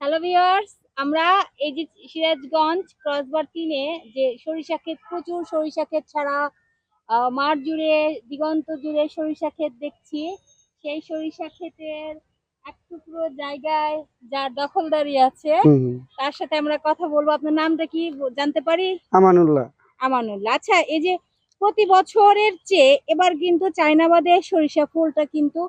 Hello viewers আমরা এই যে সিরাজগঞ্জ ক্রসবার তিনে যে সরিষা ক্ষেত প্রচুর সরিষা ক্ষেত ছাড়া মাঠ জুড়ে দিগন্ত জুড়ে সরিষা ক্ষেত দেখছি। সেই সরিষা ক্ষেতের এক টুকরো জায়গায় যার দখলদারি আছে তার সাথে আমরা কথা বলব। আপনার নামটা কি জানতে পারি? আমানুল্লাহ। আমানুল্লাহ। আচ্ছা এই যে প্রতি বছরের চেয়ে এবার কিন্তু চায়নাবাদে সরিষা ফুলটা কিন্তু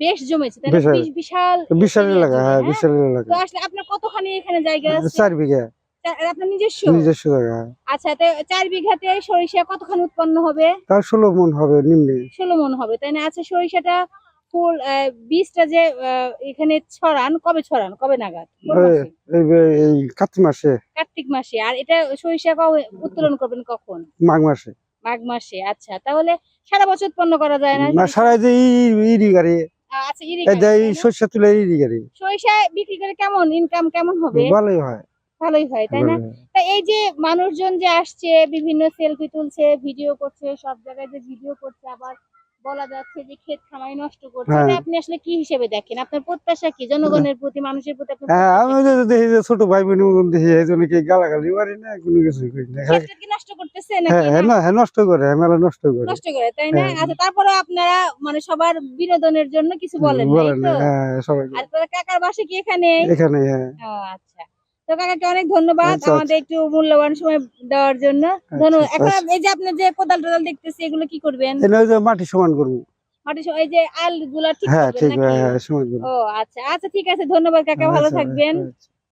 বেশ জমেছে তাই? বিশাল। বিশাল এলাকা হ্যাঁ হ্যাঁ? বিশাল এলাকা। তো আসলে আপনার কতখানি এখানে জায়গা আছে? চার বিঘা। আপনার নিজস্ব? নিজস্ব জায়গা আচ্ছা তো চার বিঘাতে সরিষা কতখানি উৎপন্ন হবে? তার ষোলো মন হবে নিম্নে। ষোলো মন হবে তাই না? আচ্ছা সরিষাটা ফুল বীজটা যে এখানে ছড়ান কবে ছড়ান? কবে নাগাদ? এই- কার্তিক মাসে। কার্তিক মাসে। আর এটা সরিষা কবে উত্তোলন করবেন কখন? মাঘ মাসে। মাঘ মাসে আচ্ছা। তাহলে সারা বছর উৎপন্ন করা যায় না সারা যে ইরি গাড়ি। আচ্ছা এই গাছ, যে এই তাই না? শস্য তুলে ইরি সরিষা বিক্রি করে কেমন ইনকাম কেমন হবে? ভালোই হয়। ভালোই হয় তাই না? তা এই যে মানুষজন যে আসছে বিভিন্ন সেলফি তুলছে ভিডিও করছে সব জায়গায় যে ভিডিও করছে আবার বলা যাচ্ছে যে ক্ষেত খামাই নষ্ট করছে হ্যাঁ। আপনি আসলে কি হিসেবে দেখেন? আপনার প্রত্যাশা কি? জনগণের প্রতি মানুষের প্রতি হ্যাঁ আমি দেখি যে ছোট ভাই বোন দেখি এই জন্য কি গালাগালি মারি না কোনো কিছু করি না। নষ্ট করতেছে হ্যাঁ নাকি না? না নষ্ট করে মেলা নষ্ট করে। নষ্ট করে তাই না। আচ্ছা তারপরে আপনারা মানে সবার বিনোদনের জন্য কিছু বলেন বলেন হ্যাঁ সবাই আর কাকার বাসা কি এখানে? এখানে হ্যাঁ। আচ্ছা। তো কাকাকে অনেক ধন্যবাদ আচ্ছা, আমাদের একটু মূল্যবান সময় দেওয়ার জন্য। ধন্যবাদ আচ্ছা, এখন আচ্ছা। এই যে আপনি যে কোদাল টোদাল দেখতেছি এগুলো কি করবেন? যে মাটি সমান করব। মাটি এই যে আলগুলা ঠিক হ্যাঁ ঠিক হ্যাঁ সমান করব। ও আচ্ছা। আচ্ছা ঠিক আছে। ধন্যবাদ কাকা ভালো আচ্ছা, থাকবেন। আচ্ছা।